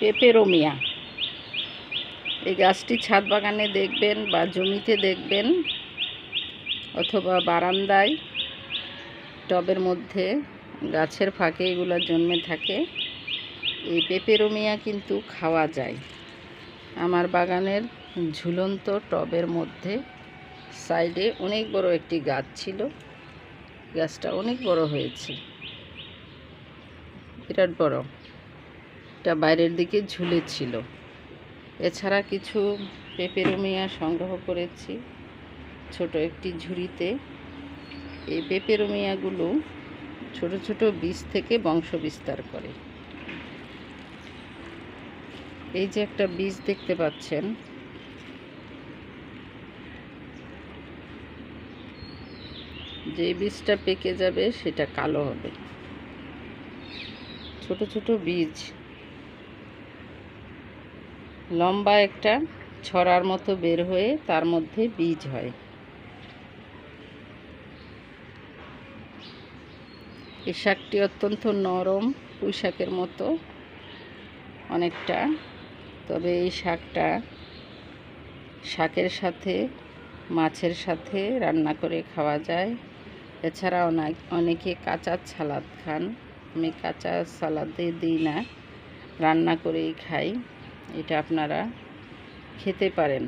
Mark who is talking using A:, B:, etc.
A: Peperomia এই গাছটি ছাদ বাগানে দেখবেন বা জমিতে দেখবেন অথবা বারান্দায়, টবের মধ্যে, গাছের ফাঁকে এগুলো জন্মে থাকে। এই পেপেরোমিয়া কিন্তু খাওয়া যায়। আমার বাগানের ঝুলন্ত টবের মধ্যে সাইডে অনেক বড় একটি গাছ ছিল। গাছটা অনেক বড় হয়েছে। বিরাট বড়। এটা বাইরের দিকে ঝুলেছিল। এছাড়া কিছু পেপেরোমিয়া সংগ্রহ করেছি ছোট একটি ঝুড়িতে। এই পেপেরোমিয়াগুলো ছোট ছোট বীজ থেকে বংশ বিস্তার করে। এই যে একটা বীজ দেখতে পাচ্ছেন। যে বীজটা পেকে যাবে সেটা কালো হবে। ছোট ছোট বীজ। লম্বা একটা ছড়ার মতো বের হয়ে তার মধ্যে বীজ হয়। এই শাকটি অত্যন্ত নরম পুঁই শাকের মতো অনেকটা। তবে এই শাকটা শাকের সাথে, মাছের সাথে রান্না করে খাওয়া যায়। এছাড়া অনেক অনেকে কাঁচা সালাদ খান। আমি কাঁচা সালাদে দিই না, রান্না করেই খাই। এটা আপনারা খেতে পারেন।